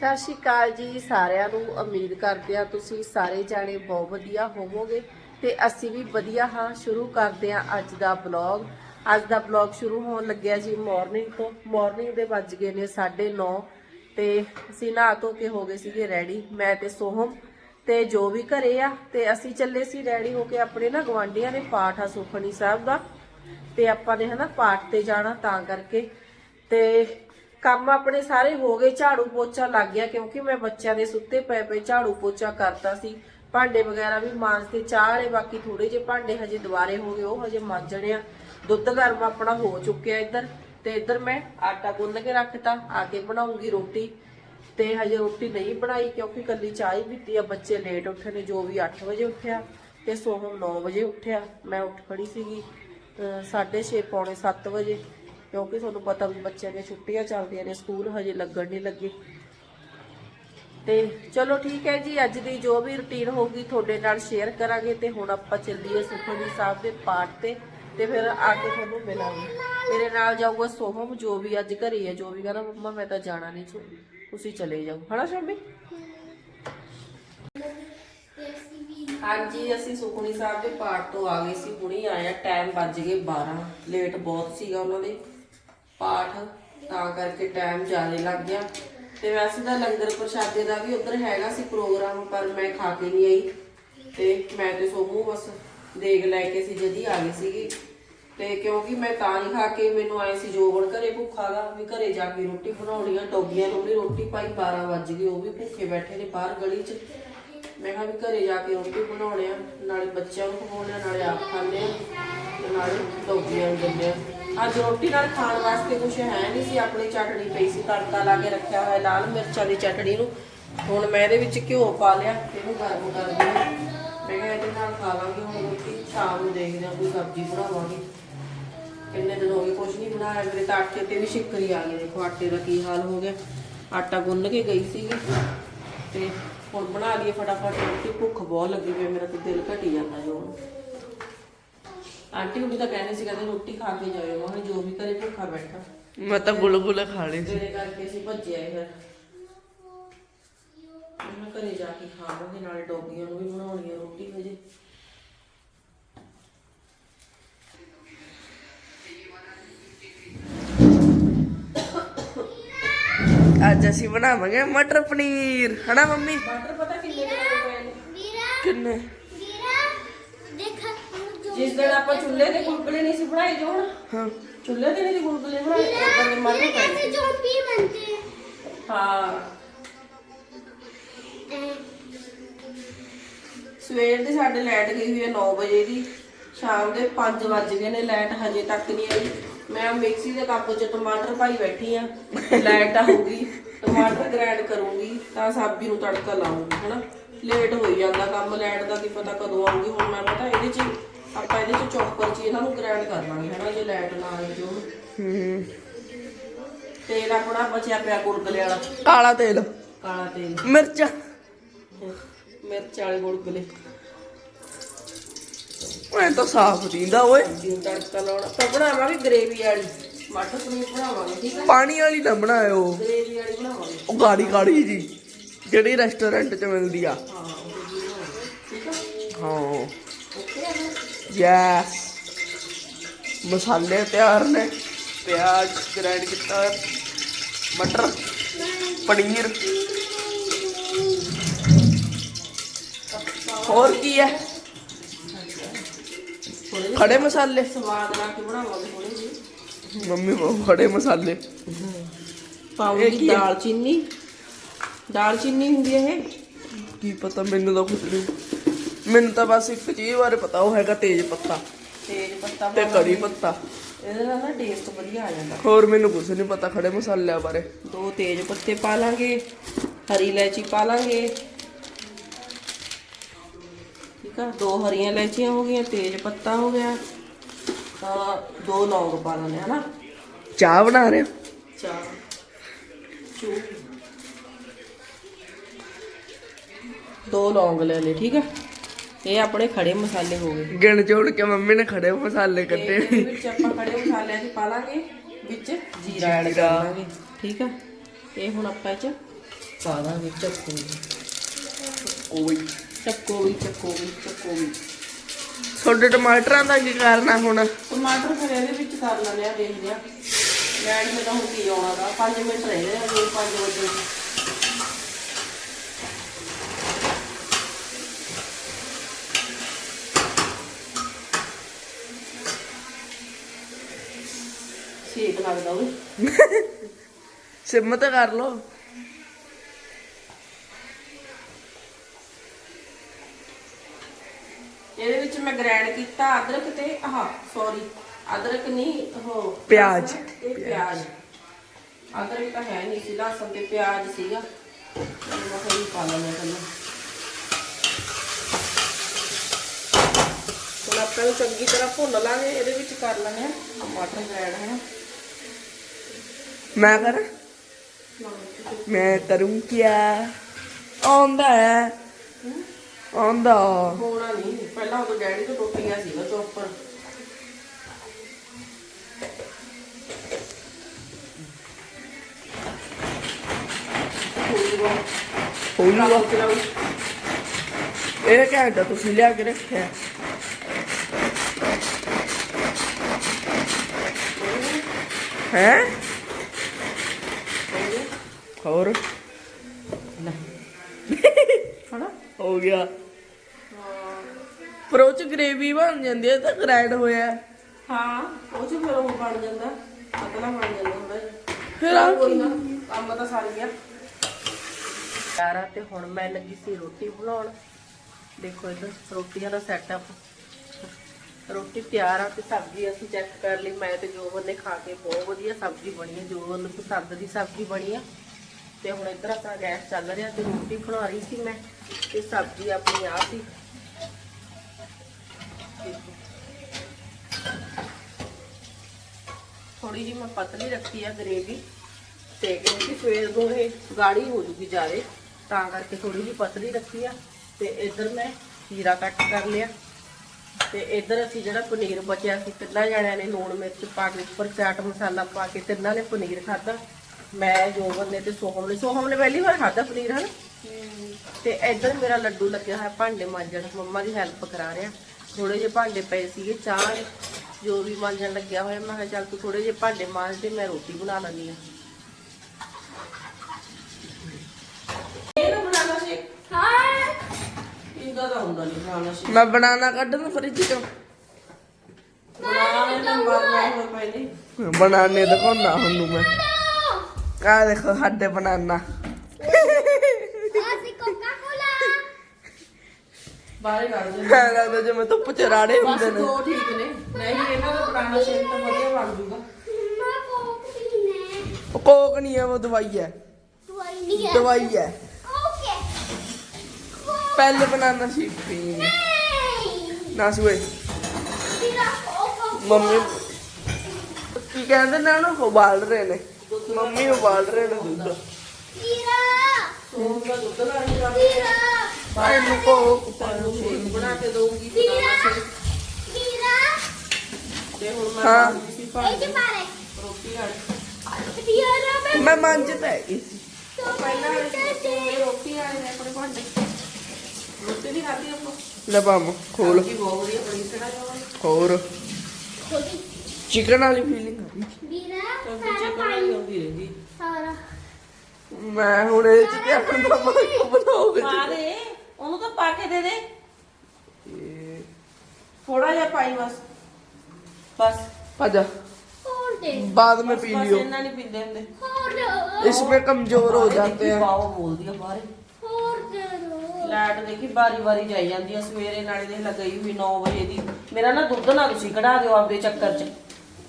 ਸਤਿ ਸ਼੍ਰੀ ਅਕਾਲ ਜੀ ਸਾਰਿਆਂ ਨੂੰ। ਉਮੀਦ ਕਰਦੇ ਆ ਤੁਸੀਂ ਸਾਰੇ ਜਾਣੇ ਬਹੁਤ ਵਧੀਆ ਹੋਵੋਗੇ ਤੇ ਅਸੀਂ ਵੀ ਵਧੀਆ ਹਾਂ। ਸ਼ੁਰੂ ਕਰਦੇ ਆ ਅੱਜ ਦਾ ਬਲੌਗ ਅੱਜ ਦਾ ਬਲੌਗ ਸ਼ੁਰੂ ਹੋਣ ਲੱਗਿਆ ਜੀ ਮਾਰਨਿੰਗ ਤੋਂ। ਮਾਰਨਿੰਗ ਦੇ ਵੱਜ ਗਏ ਨੇ 9:30 ਤੇ ਅਸੀਂ ਨਹਾ ਧੋ ਕੇ ਹੋ ਗਏ ਸੀਗੇ ਰੈਡੀ ਮੈਂ ਤੇ ਸੋਹਮ ਤੇ ਜੋ ਵੀ ਘਰੇ ਆ ਤੇ ਅਸੀਂ ਚੱਲੇ ਸੀ ਰੈਡੀ ਹੋ ਕੇ ਆਪਣੇ ਨਾ ਗਵਾਂਢੀਆਂ ਨੇ ਪਾਠ ਆ ਸੁਖਣੀ ਸਾਹਿਬ ਦਾ ਤੇ ਆਪਾਂ ਨੇ ਹਨਾ ਪਾਠ ਤੇ ਜਾਣਾ ਤਾਂ ਕਰਕੇ। ਤੇ ਕੰਮ ਆਪਣੇ ਸਾਰੇ ਹੋ ਗਏ, ਝਾੜੂ ਪੋਚਾ ਲੱਗ ਗਿਆ ਕਿਉਂਕਿ ਮੈਂ ਬੱਚਿਆਂ ਦੇ ਸੁੱਤੇ ਪਏ ਪਏ ਝਾੜੂ ਪੋਚਾ ਕਰਤਾ ਸੀ। ਭਾਂਡੇ ਵਗੈਰਾ ਵੀ ਮਾਂਜਤੇ ਚਾਹ ਵਾਲੇ ਬਾਕੀ ਥੋੜੇ ਜਿਹੇ ਭਾਂਡੇ ਹਜੇ ਦੁਬਾਰੇ ਹੋ ਗਏ, ਉਹ ਹਜੇ ਮਾਂਜਣੇ ਆ। ਦੁੱਧ ਗਰਮ ਆਪਣਾ ਹੋ ਚੁੱਕਿਆ ਇੱਧਰ ਤੇ ਇੱਧਰ ਮੈਂ ਆਟਾ ਗੁੰਨ ਕੇ ਰੱਖਤਾ, ਆ ਕੇ ਬਣਾਉਂਗੀ ਰੋਟੀ। ਤੇ ਹਜੇ ਰੋਟੀ ਨਹੀਂ ਬਣਾਈ ਕਿਉਂਕਿ ਕੱਲੀ ਚਾਹ ਹੀ ਪੀਤੀ ਆ, ਬੱਚੇ ਲੇਟ ਉੱਠੇ ਨੇ, ਜੋ ਵੀ 8 ਵਜੇ ਉੱਠਿਆ ਤੇ ਸੋਹਮ 9 ਵਜੇ ਉੱਠਿਆ। ਮੈਂ ਉੱਠ ਖੜੀ ਸੀਗੀ 6:30 ਪੌਣੇ 7 ਵਜੇ। ਕਿਉਂਕਿ ਤੁਹਾਨੂੰ ਪਤਾ ਵੀ ਬੱਚਿਆਂ ਦੀਆਂ ਛੁੱਟੀਆਂ ਚੱਲਦੀਆਂ ਨੇ, ਸਕੂਲ ਹਜੇ ਲੱਗਣ ਨਹੀਂ ਲੱਗੇ। ਤੇ ਚਲੋ ਠੀਕ ਹੈ ਜੀ, ਅੱਜ ਦੀ ਜੋ ਵੀ ਰੁਟੀਨ ਹੋਊਗੀ ਤੁਹਾਡੇ ਨਾਲ ਸ਼ੇਅਰ ਕਰਾਂਗੇ ਤੇ ਹੁਣ ਆਪਾਂ ਚੱਲੀਏ ਸੁਖਮਨੀ ਸਾਹਿਬ ਦੇ ਪਾਠ ਤੇ ਤੇ ਫਿਰ ਆ ਕੇ ਤੁਹਾਨੂੰ ਮਿਲਾਂਗੇ। ਮੇਰੇ ਨਾਲ ਜਾਊਗਾ ਸੋਹਮ, ਜੋ ਵੀ ਅੱਜ ਘਰੇ ਹੈ, ਜੋ ਵੀ ਕਹਿੰਦਾ, ਮੰਮਾ, ਮੈਂ ਤਾਂ ਜਾਣਾ ਨਹੀਂ ਛੋ ਤੁਸੀਂ ਚਲੇ ਜਾਓ। ਹਨਾ ਸ਼ਾਮੀ ਹਾਂਜੀ, ਅਸੀਂ ਸੁਖਮਨੀ ਸਾਹਿਬ ਦੇ ਪਾਠ ਤੋਂ ਆ ਗਏ ਸੀ, ਹੁਣੀ ਆਇਆ ਟਾਈਮ ਵੱਜ ਗਏ 12 ਲੇਟ ਬਹੁਤ ਸੀਗਾ ਉਹਨਾਂ ਦੇ। ਪਾਠ, ਤਾਂ ਕਰਕੇ ਟਾਈਮ ਜ਼ਿਆਦਾ ਲੱਗ ਗਿਆ। ਤੇ ਵੈਸੇ ਤਾਂ ਲੰਗਰ ਪ੍ਰਸ਼ਾਦੇ ਦਾ ਵੀ ਉਧਰ ਹੈਗਾ ਸੀ ਪ੍ਰੋਗਰਾਮ, ਪਰ ਮੈਂ ਖਾ ਕੇ ਨਹੀਂ ਆਈ। ਤੇ ਮੈਂ ਤੇ ਸੋਮੂ ਬਸ ਦੇਖ ਲੈ ਕੇ ਸੀ ਜਦੀ ਆ ਗਈ ਸੀਗੀ। ਤੇ ਕਿਉਂਕਿ ਮੈਂ ਤਾਂ ਨਹੀਂ ਖਾ ਕੇ, ਮੈਨੂੰ ਆਏ ਸੀ ਜੋਬਨ ਘਰੇ ਭੁੱਖਾ ਦਾ ਵੀ ਘਰੇ ਜਾ ਕੇ ਰੋਟੀ ਬਣਾਉਣੀ ਆ। ਟੋਗੀਆਂ ਨੂੰ ਵੀ ਰੋਟੀ ਪਾਈ 12 ਵੱਜ ਗਏ, ਉਹ ਵੀ ਭੁੱਖੇ ਬੈਠੇ ਨੇ ਬਾਹਰ ਗਲੀ 'ਚ। ਮੈਂ ਕਿਹਾ ਵੀ ਘਰੇ ਜਾ ਕੇ ਰੋਟੀ ਬਣਾਉਣੇ ਆ, ਨਾਲੇ ਬੱਚਿਆਂ ਨੂੰ ਖਵਾਉਣੇ ਆ, ਨਾਲੇ ਆਪ ਖਾਣੇ ਆ, ਤੇ ਨਾਲੇ ਟੋਗੀਆਂ ਨੂੰ ਦਿੰਦੇ ਆ। ਅੱਜ ਰੋਟੀ ਨਾਲ ਖਾਣ ਵਾਸਤੇ ਕੁਝ ਹੈ ਨਹੀਂ ਸੀ, ਆਪਣੀ ਚਟਣੀ ਪਈ ਸੀ, ਤੜਕਾ ਲਾ ਕੇ ਰੱਖਿਆ ਹੋਇਆ ਲਾਲ ਮਿਰਚਾਂ ਦੀ ਚਟਣੀ ਨੂੰ। ਹੁਣ ਮੈਂ ਇਹਦੇ ਵਿੱਚ ਘਿਓ ਪਾ ਲਿਆ ਤੇ ਇਹਨੂੰ ਗਰਮ ਕਰਦੀ ਹਾਂ। ਮੈਂ ਕਿਹਾ ਇਹਦੇ ਨਾਲ ਖਾ ਲਾਂਗੇ, ਹੁਣ ਰੋਟੀ ਸ਼ਾਮ ਨੂੰ ਦੇਖਦੇ ਹਾਂ, ਕੋਈ ਸਬਜ਼ੀ ਬਣਾਵਾਂਗੇ। ਕਿੰਨੇ ਦਿਨ ਹੋ ਗਏ ਕੁਝ ਨਹੀਂ ਬਣਾਇਆ, ਮੇਰੇ ਤਾਂ ਆਟੇ ਤੇ ਵੀ ਸ਼ਿਕਰੀ ਆ ਗਈ ਦੇਖੋ ਆਟੇ ਦਾ ਕੀ ਹਾਲ ਹੋ ਗਿਆ। ਆਟਾ ਗੁੰਨ ਕੇ ਗਈ ਸੀਗੀ ਤੇ ਹੁਣ ਬਣਾ ਲਈਏ ਫਟਾਫਟ ਰੋਟੀ, ਭੁੱਖ ਬਹੁਤ ਲੱਗੀ ਪਈ, ਮੇਰਾ ਤਾਂ ਦਿਲ ਘਟੀ ਜਾਂਦਾ ਜੋ ਹੁਣ। ਆਂਟੀ ਹੁਣੀ ਤਾਂ ਕਹਿੰਦੇ ਸੀ ਕਹਿੰਦੇ ਰੋਟੀ ਖਾ ਕੇ ਜਾਇਓ। ਕਿਹਾ ਜੋ ਵੀ ਘਰੇ ਭੁੱਖਾ ਬੈਠਾ। ਮੈਂ ਤਾਂ ਗੁਲਗੁਲੇ ਖਾ ਲਏ ਸੀ। ਤੇਰੇ ਕਰਕੇ ਅਸੀਂ ਭੱਜੇ ਆਏ ਫਿਰ। ਮੈਂ ਘਰੇ ਜਾ ਕੇ ਖਾਵਾਂਗੇ ਨਾਲੇ ਡੋਗੀਆਂ ਨੂੰ ਵੀ ਬਣਾਉਣੀ ਹੈ ਰੋਟੀ ਹਜੇ। ਅੱਜ ਅਸੀਂ ਬਣਾਵਾਂਗੇ ਮਟਰ ਪਨੀਰ। ਹਨਾ ਮੰਮੀ? ਮਟਰ ਪਤਾ ਕਿੰਨੇ ਕਿਲੋ ਪਏ ਨੇ? ਕਿੰਨੇ? ਜਿਸ ਦਿਨ ਆਪਾਂ ਚੁੱਲ੍ਹੇ ਤੇ ਗੁਲਗੁਲੇ ਨਹੀਂ ਸੀ ਬਣਾਏ ਜੋ ਹੁਣ ਹਾਂ। ਚੁੱਲ੍ਹੇ ਤੇ ਨਹੀਂ ਸੀ ਗੁਲਗੁਲੇ ਬਣਾਏ ਉਦੋਂ ਦੇ ਮਟਰ ਪਏ ਸੀ। ਹਾਂ। ਸਵੇਰ ਦੀ ਸਾਡੇ ਲਾਈਟ ਗਈ ਹੋਈ ਹੈ 9 ਵਜੇ ਦੀ ਸ਼ਾਮ ਦੇ 5 ਵੱਜ ਗਏ ਨੇ ਲਾਈਟ ਹਜੇ ਤੱਕ ਨਹੀਂ ਆਈ। ਮੈਂ ਮਿਕਸੀ ਦੇ ਕੱਪ 'ਚ ਟਮਾਟਰ ਪਾਈ ਬੈਠੀ ਆ ਲਾਈਟ ਆਊਗੀ ਟਮਾਟਰ ਗ੍ਰਾਈਂਡ ਕਰੂੰਗੀ ਤਾਂ ਸਬਜ਼ੀ ਨੂੰ ਤੜਕਾ ਲਾਉਂਗੀ ਹਨਾ। ਲੇਟ ਹੋਈ ਜਾਂਦਾ ਕੰਮ ਲਾਈਟ ਦਾ ਕੀ ਪਤਾ ਕਦੋਂ ਆਊਗੀ ਹੁਣ ਮੈਂ ਪਤਾ ਇਹਦੇ 'ਚ ਆਪਾਂ ਇਹਦੇ 'ਚ ਚੌਪਰ 'ਚ ਇਹਨਾਂ ਨੂੰ ਗ੍ਰਾਈਂਡ ਕਰ ਲਾਂਗੇ ਹਨਾ ਜੇ ਲਾਈਟ ਨਾ ਆਏ ਜੋ। ਹੂੰ ਤੇਲ ਆਪਣਾ ਬਚਿਆ ਪਿਆ ਗੁਲਗੁਲੇ ਵਾਲਾ। ਕਾਲਾ ਤੇਲ। ਕਾਲਾ ਤੇਲ। ਮਿਰਚਾਂ। ਮਿਰਚ ਵਾਲੇ ਗੁਲਗੁਲੇ ਮੈਂ ਤਾਂ ਸਾਫ਼ ਦਿੰਦਾ ਓਏ। ਜੀ ਤੜਕਾ ਲਾਉਣਾ ਤਾਂ ਬਣਾਵਾਂਗੇ ਗ੍ਰੇਵੀ ਵਾਲੀ। ਮਟਰ ਪਨੀਰ ਬਣਾਵਾਂਗੇ ਠੀਕ ਹੈ ਪਾਣੀ ਵਾਲੀ ਨਾ ਬਣਾਇਓ। ਗ੍ਰੇਵੀ ਵਾਲੀ ਬਣਾਵਾਂਗੇ। ਉਹ ਗਾੜੀ ਗਾੜੀ ਜੀ ਜਿਹੜੀ ਰੈਸਟੋਰੈਂਟ 'ਚ ਮਿਲਦੀ ਆ। ਹਾਂ ਹੈ। ਯੈਸ ਮਸਾਲੇ ਤਿਆਰ ਨੇ ਪਿਆਜ਼ ਗ੍ਰਾਈਂਡ ਕੀਤਾ ਮਟਰ ਪਨੀਰ। ਹੋਰ ਕੀ ਹੈ? ਖੜੇ ਮਸਾਲੇ। ਸਵਾਦ ਲਾ ਕੇ ਬਣਾਵਾਂਗੇ ਥੋੜੇ ਜਿਹੇ? ਮੰਮੀ ਬਹੁਤ ਖੜੇ ਮਸਾਲੇ। ਪਾਉਂਗੀ? ਦਾਲ ਚੀਨੀ। ਦਾਲ ਚੀਨੀ ਹੁੰਦੀ ਹੈ ਇਹ? ਕੀ ਪਤਾ ਮੈਨੂੰ ਤਾਂ ਕੁਝ ਨਹੀਂ ਮੈਨੂੰ ਤਾਂ ਬਸ ਇੱਕ ਚੀਜ਼ ਬਾਰੇ ਪਤਾ ਉਹ ਹੈਗਾ ਤੇਜ ਪੱਤਾ ਤੇਜ ਪੱਤਾ ਤੇ ਪਾਵਾਂਗੇ। ਕੜੀ ਪੱਤਾ। ਇਹਦੇ ਨਾਲ ਨਾ ਟੇਸਟ ਵਧੀਆ ਆ ਜਾਂਦਾ। ਹੋਰ ਮੈਨੂੰ ਕੁਝ ਨਹੀਂ ਪਤਾ ਖੜੇ ਮਸਾਲਿਆਂ ਬਾਰੇ। ਦੋ ਤੇਜ ਪੱਤੇ ਪਾ ਲਾਂਗੇ ਹਰੀ ਇਲਾਇਚੀ ਪਾ ਲਾਂਗੇ। ਠੀਕ ਆ? ਦੋ ਹਰੀਆਂ ਇਲਾਇਚੀਆਂ ਹੋ ਗਈਆਂ ਤੇਜ ਪੱਤਾ ਹੋ ਗਿਆ। ਤਾਂ ਦੋ ਲੌਂਗ ਪਾ ਲੈਣੇ ਹਨਾ? ਚਾਹ ਬਣਾ ਰਹੇ ਹੋ? ਚਾਰ ਚੂ। ਦੋ ਲੌਂਗ ਲੈ ਲੈ ਠੀਕ ਆ? ਇਹ ਆਪਣੇ ਖੜੇ ਮਸਾਲੇ ਹੋ ਗਏ। ਗਿਣ ਜੋੜ ਕੇ ਮੰਮੀ ਨੇ ਖੜੇ ਮਸਾਲੇ ਕੱਢੇ। ਇਹਦੇ ਵਿੱਚ ਆਪਾਂ ਖੜੇ ਮਸਾਲਿਆਂ 'ਚ ਪਾ ਲਾਂਗੇ ਵਿੱਚ ਜੀਰਾ ਐਡ ਕਰ ਲਾਂਗੇ ਠੀਕ ਆ? ਇਹ ਹੁਣ ਆਪਾਂ ਇਹ 'ਚ ਪਾ ਦਾਂਗੇ ਚੱਕੂ ਵੀ। ਓਏ ਚੱਕੋ ਵੀ ਚੱਕੋ ਵੀ ਚੱਕੋ ਵੀ। ਤੁਹਾਡੇ ਟਮਾਟਰਾਂ ਦਾ ਕੀ ਕਰਨਾ ਹੁਣ? ਟਮਾਟਰ ਫਿਰ ਇਹਦੇ ਵਿੱਚ ਕਰ ਲੈਣੇ ਆ ਦੇਖਦੇ ਆ ਲੈਣ ਤੇ ਤਾਂ ਹੁਣ ਕੀ ਆਉਣਾ ਦਾ 5 ਮਿੰਟ ਰਹਿ ਗਏ ਆ ਜੇ 5 ਵਜੇ ਸੇਕ ਲੱਗਦਾ ਉਹ ਸਿਮ ਤੇ ਕਰ ਲੋ ਇਹਦੇ ਵਿੱਚ ਮੈਂ ਗ੍ਰਾਈਂਡ ਕੀਤਾ ਅਦਰਕ ਤੇ ਆਹ ਸੌਰੀ ਅਦਰਕ ਨਹੀਂ ਉਹ ਪਿਆਜ਼। ਤੇ ਪਿਆਜ਼। ਅਦਰਕ ਤਾਂ ਹੈ ਨਹੀਂ ਸੀ ਲਸਣ ਤੇ ਪਿਆਜ਼ ਸੀਗਾ। ਮੈਂ ਇਹ ਪਾ ਲੈਣਾ ਪਹਿਲਾਂ। ਹੁਣ ਆਪਾਂ ਨੂੰ ਚੰਗੀ ਤਰ੍ਹਾਂ ਭੁੰਨ ਲਾਂਗੇ ਇਹਦੇ ਵਿੱਚ ਕਰ ਲੈਣੇ ਆ ਟਮਾਟਰ ਗ੍ਰਾਈਂਡ ਹੈ। ਮੈਂ ਕਰ। ਮੈਂ ਕਰੂੰ ਕਿਆ? ਆਉਂਦਾ ਹੈ। ਆਉਂਦਾ। ਹੋਣਾ ਨਹੀਂ। ਪਹਿਲਾਂ ਉਹ ਡੈਡੀ ਤੋਂ ਟੁੱਟ ਗਿਆ ਸੀਗਾ ਚੋਪਰ ਹੋਊਗਾ ਇਹ ਘੰਟਾ ਤੁਸੀਂ ਲਿਆ ਕੇ ਰੱਖਿਆ। ਹੈ? ਹੋਰ? ਹਣਾ ਹੋ ਗਿਆ। ਪਰ ਉਹ ਚ ਗ੍ਰੇਵੀ ਬਣ ਜਾਂਦੀ ਹੈ ਤਾਂ ਗ੍ਰਾਈਂਡ ਹੋਇਆ। ਹਾਂ ਉਹ ਚ ਫਿਰ ਉਹ ਬਣ ਜਾਂਦਾ ਪਤਲਾ ਬਣ ਜਾਂਦਾ ਹੁੰਦਾ ਫਿਰ ਆਹ ਕੋਈ ਨਾ ਕੰਮ ਤਾਂ ਸਰ ਗਿਆ ਯਾਰਾ ਤੇ ਹੁਣ ਮੈਂ ਲੱਗੀ ਸੀ ਰੋਟੀ ਬਣਾਉਣ। ਦੇਖੋ ਇਧਰ ਰੋਟੀਆਂ ਦਾ ਸੈਟਅਪ ਰੋਟੀ ਤਿਆਰ ਆ ਤੇ ਸਬਜ਼ੀ ਅਸੀਂ ਚੈੱਕ ਕਰ ਲਈ। ਮੈਂ ਤੇ ਜੋਬਨ ਨੇ ਖਾ ਕੇ ਬਹੁਤ ਵਧੀਆ ਸਬਜ਼ੀ ਬਣੀ ਹੈ ਜੋਬਨ ਨੂੰ ਪਸੰਦ ਦੀ ਸਬਜ਼ੀ ਬਣੀ ਆ। ਤੇ ਹੁਣ ਇੱਧਰ ਆਪਣਾ ਗੈਸ ਚੱਲ ਰਿਹਾ ਤੇ ਰੋਟੀ ਬਣਾ ਰਹੀ ਸੀ ਮੈਂ ਤੇ ਸਬਜ਼ੀ ਆਪਣੀ ਆ ਸੀ। ਦੇਖੋ ਥੋੜੀ ਜਿਹੀ ਮੈਂ ਪਤਲੀ ਰੱਖੀ ਆ ਗਰੇਵੀ ਤੇ ਕਿਉਂਕਿ ਸਵੇਰ ਤੋਂ ਇਹ ਗਾੜੀ ਹੋ ਜੂਗੀ ਜਾਰੇ, ਤਾਂ ਕਰਕੇ ਥੋੜੀ ਜਿਹੀ ਪਤਲੀ ਰੱਖੀ ਆ ਤੇ ਇੱਧਰ ਮੈਂ ਖੀਰਾ ਕੱਟ ਕਰ ਲਿਆ। ਤੇ ਇੱਧਰ ਅਸੀਂ ਜਿਹੜਾ ਪਨੀਰ ਬਚਿਆ ਸੀ, ਤਿੰਨਾਂ ਜਣਿਆਂ ਨੇ ਲੂਣ ਮਿਰਚ ਪਾ ਕੇ ਉੱਪਰ ਚਾਟ ਮਸਾਲਾ ਪਾ ਕੇ ਤਿੰਨਾਂ ਨੇ ਪਨੀਰ ਖਾਧਾ। ਮੈਂ ਜੋਬਨ ਨੇ ਤੇ ਸੋਹਮ ਨੇ। ਸੋਹਮ ਨੇ ਪਹਿਲੀ ਵਾਰ ਖਾਧਾ ਪਨੀਰ ਹਨ? ਤੇ ਇੱਧਰ ਮੇਰਾ ਲੱਡੂ ਲੱਗਿਆ ਹੋਇਆ ਭਾਂਡੇ ਮਾਂਜਣ। ਮੰਮਾ ਦੀ ਹੈਲਪ ਕਰਾ ਰਿਹਾ ਥੋੜੇ ਜਿਹੇ ਭਾਂਡੇ ਪਏ ਸੀਗੇ ਚਾਹ ਜੋ ਵੀ ਮਾਂਜਣ ਲੱਗਿਆ ਹੋਇਆ। ਮੈਂ ਕਿਹਾ ਚੱਲ ਤੂੰ ਥੋੜੇ ਜਿਹੇ ਭਾਂਡੇ ਮਾਂਜ ਦੇ ਮੈਂ ਰੋਟੀ ਬਣਾ ਲੈਂਦੀ ਆ। ਇਹ ਨਾ ਬਣਾਣਾ ਸੀ। ਹਾਂ। ਇੰਦਾ ਦਾ ਹੁੰਦਾ ਨਹੀਂ ਬਣਾਣਾ ਸੀ। ਮੈਂ ਬਨਾਨਾ ਕੱਢਣ ਫਰਿੱਜ ਚੋਂ। ਬਣਾਣੇ ਤਾਂ ਦਿਖਾਉਣਾ ਤੁਹਾਨੂੰ ਮੈਂ। ਆ ਦੇਖੋ ਸਾਡੇ ਬਨਾਨਾ। ਅਸੀਂ ਕੋਕਾ ਕੋਲਾ ਬਾਹਰ ਕੱਢ ਦੇ ਐਂ ਲੱਗਦਾ ਜਿਵੇਂ ਧੁੱਪ ਚ ਰਾੜੇ ਬਸ ਹੁੰਦੇ ਨੇ। ਦੋ ਠੀਕ ਨੇ। ਨਹੀਂ ਇਹਨਾਂ ਦਾ ਬਣਾਣਾ ਸ਼ੇਕ ਤਾਂ ਵਧੀਆ ਬਣ ਜੂਗਾ। ਮੈਂ ਕੋਕ ਪੀਣਾ ਉਹ ਕੋਕ ਨਹੀਂ ਹੈ ਉਹ ਦਵਾਈ ਹੈ। ਦਵਾਈ ਨਹੀਂ ਹੈ। ਦਵਾਈ ਹੈ। ਓਕੇ ਪਹਿਲੇ ਬਨਾਨਾ ਸੀ ਪੀਣੀ ਨਹੀਂ। ਨਾ ਸੁਏ। ਤੇਰਾ ਕੋਕ ਮੰਮੀ ਕੀ ਕਹਿੰਦੇ ਨੇ ਉਹਨੂੰ? ਉਬਾਲ ਰਹੇ ਨੇ। ਮੰਮੀ ਉਬਾਲ ਰਹੇ ਨੇ ਦੁੱਧ ਸੋਮ ਦਾ ਦੁੱਧ ਨਾਲ ਹੀ ਤੇਰਾ ਆ ਇਹਨੂੰ ਕੋਕ ਤੁਹਾਨੂੰ ਸ਼ੇਕ ਬਣਾ ਕੇ ਦਊਂਗੀ। ਤੇ ਹੁਣ ਮੈਂ ਹਾਂ। ਚ ਮਾਰੇ ਰੋਟੀ ਤੇਰਾ ਮੈਂ ਮੈਂ ਮੰਜ ਪੈ ਗਈ ਸੀ। ਪਹਿਲਾਂ ਵਾਲੇ ਰੋਟੀ ਵਾਲੇ ਨੇ ਆਪਣੇ ਭਾਂਡੇ। ਰੋਟੀ ਨਹੀਂ ਖਾਧੀ ਆਪਾਂ? ਲੈ ਬਾਮ ਖੋਲ। ਸਬਜ਼ੀ ਬਹੁਤ ਵਧੀਆ ਬਣੀ ਸੀ ਨਾ ਜਵਾਂ ਹੋਰ? ਖੋਦੀ ਚਿਕਨ ਵਾਲੀ ਫੀਲਿੰਗ ਆ ਰਹੀ ਪਾਈ ਆਉਂਦੀ ਮੈਂ ਹੁਣ ਇਹ ਚ ਤੇ ਆਪਣਾ ਮੱਕ ਬਣਾਉਗੇ ਪਾ ਉਹਨੂੰ ਤਾਂ ਪਾ ਕੇ ਦੇ ਦੇ। ਥੋੜਾ ਜਿਹਾ ਪਾਈ ਬਸ। ਬਸ। ਭਾਜਾ ਹੋਰ ਬਾਅਦ ਮੈਂ ਪੀ ਲਿਓ। ਇਸ ਪੇ ਕਮਜ਼ੋਰ ਹੋ ਜਾਂਦੇ ਆ। ਪਾਓ ਬੋਲਦੀ ਆ ਬਾਹਰ। ਹੋਰ ਦੇ ਦੋ ਦੇਖੀ ਬਾਰੀ ਬਾਰੀ ਜਾਈ ਜਾਂਦੀ ਆ। ਸਵੇਰੇ ਨਾਲੇ ਦੇਖ ਲਗਈ ਹੋਈ 9 ਵਜੇ ਦੀ। ਮੇਰਾ ਨਾ ਦੁੱਧ ਨਾਲ ਤੁਸੀਂ ਕਢਾ ਦਿਓ ਆਪਦੇ ਚੱਕਰ 'ਚ।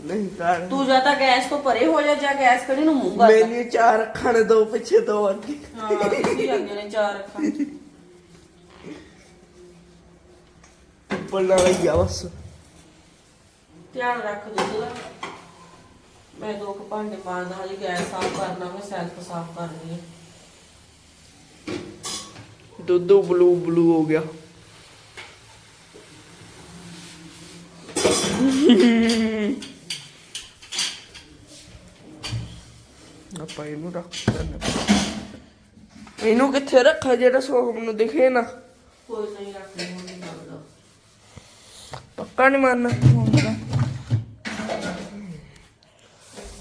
ਨਹੀਂ ਕਰ ਤੂੰ ਜਾਂ ਤਾਂ ਗੈਸ ਤੋਂ ਪਰੇ ਹੋ ਜਾ ਜਾਂ ਗੈਸ ਕਿਹੜੀ ਨੂੰ ਮੂੰਹ ਕਰ ਮੈਨੂੰ ਚਾਰ ਅੱਖਾਂ ਦੋ ਪਿੱਛੇ ਦੋ ਹਾਂ ਤੁਸੀਂ ਜਾਂਦੇ ਨੇ ਚਾਰ ਅੱਖਾਂ? ਬਸ। ਧਿਆਨ ਰੱਖ ਦੁੱਧ ਦਾ ਮੈਂ ਦੋ ਕੁ ਭਾਂਡੇ ਮਾਰਦਾ ਹਾਲੇ ਗੈਸ ਸਾਫ਼ ਕਰਨਾ ਮੈਂ ਸੈਲਫ ਸਾਫ਼ ਕਰਨੀ ਹੈ। ਦੁੱਧ ਬਲੂ ਬਲੂ ਹੋ ਗਿਆ। ਆਪਾਂ ਇਹਨੂੰ ਰੱਖ ਦਿੰਦੇ ਇਹਨੂੰ ਕਿੱਥੇ ਰੱਖਾ ਜਿਹੜਾ ਸੋਹਮ ਨੂੰ ਦਿਖੇ ਨਾ? ਕੋਈ ਨਹੀਂ ਰੱਖਦੇ ਹੁਣ ਨਹੀਂ ਮੰਗਦਾ ਪੱਕਾ ਨਹੀਂ ਮੰਨਣਾ ਹੋਊਗਾ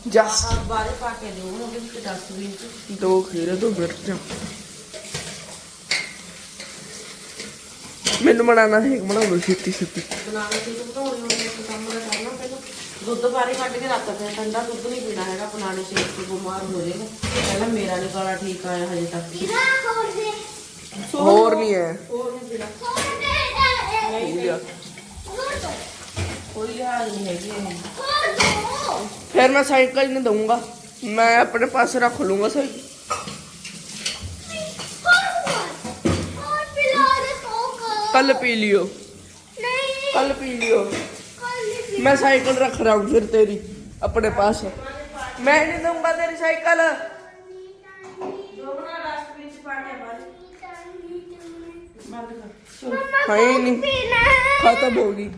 ਜਸ ਬਾਰੇ ਪਾ ਕੇ ਦਿਓ ਉਹਦੇ ਵਿੱਚ ਡਸਟਬਿਨ ਚ ਦੋ ਖੀਰੇ ਦੋ ਮਿਰਚਾਂ ਮੈਨੂੰ ਬਣਾਣਾ ਹੈ ਬਣਾਉਣਾ ਛੇਤੀ ਛੇਤੀ ਬਣਾਉਣੇ ਤੇ ਬਣਾਉਣੇ ਹੋਣੇ ਇੱਕ ਕੰਮ ਦਾ ਕਰਨਾ ਪਹਿਲਾਂ। ਦੁੱਧ ਬਾਰੇ ਕੱਢ ਕੇ ਰੱਖ ਦੇ ਠੰਡਾ ਦੁੱਧ ਨਹੀਂ ਪੀਣਾ ਹੈਗਾ ਬਣਾਣੇ ਸ਼ੇਕ ਤੋਂ ਬਿਮਾਰ ਹੋ ਜਾਏਗਾ ਪਹਿਲਾਂ ਮੇਰਾ ਨਹੀਂ ਗਲਾ ਠੀਕ ਆਇਆ ਹਜੇ ਤੱਕ ਕਿਹੜਾ ਖੋਲ ਦੇ ਹੋਰ ਨਹੀਂ ਹੈ ਹੋਰ ਨਹੀਂ ਪੀਣਾ ਖੋਲ ਦੇ ਠੀਕ ਆ। ਖੋਲ ਦੋ ਕੋਈ ਲਿਹਾਜ਼ ਨਹੀਂ ਹੈਗੀ ਇਹ ਖੋਲ ਦੋ ਫਿਰ ਮੈਂ ਸਾਈਕਲ ਨਹੀਂ ਦਊਂਗਾ ਮੈਂ ਆਪਣੇ ਪਾਸ ਰੱਖ ਲੂੰਗਾ ਸਾਈਕਲ और पिला दे तो ਕੱਲ ਪੀ मैं साइकिल रख रहा हूँ फिर तेरी अपने पास मैं नहीं दूंगा तेरी साइकिल नहीं खत्म होगी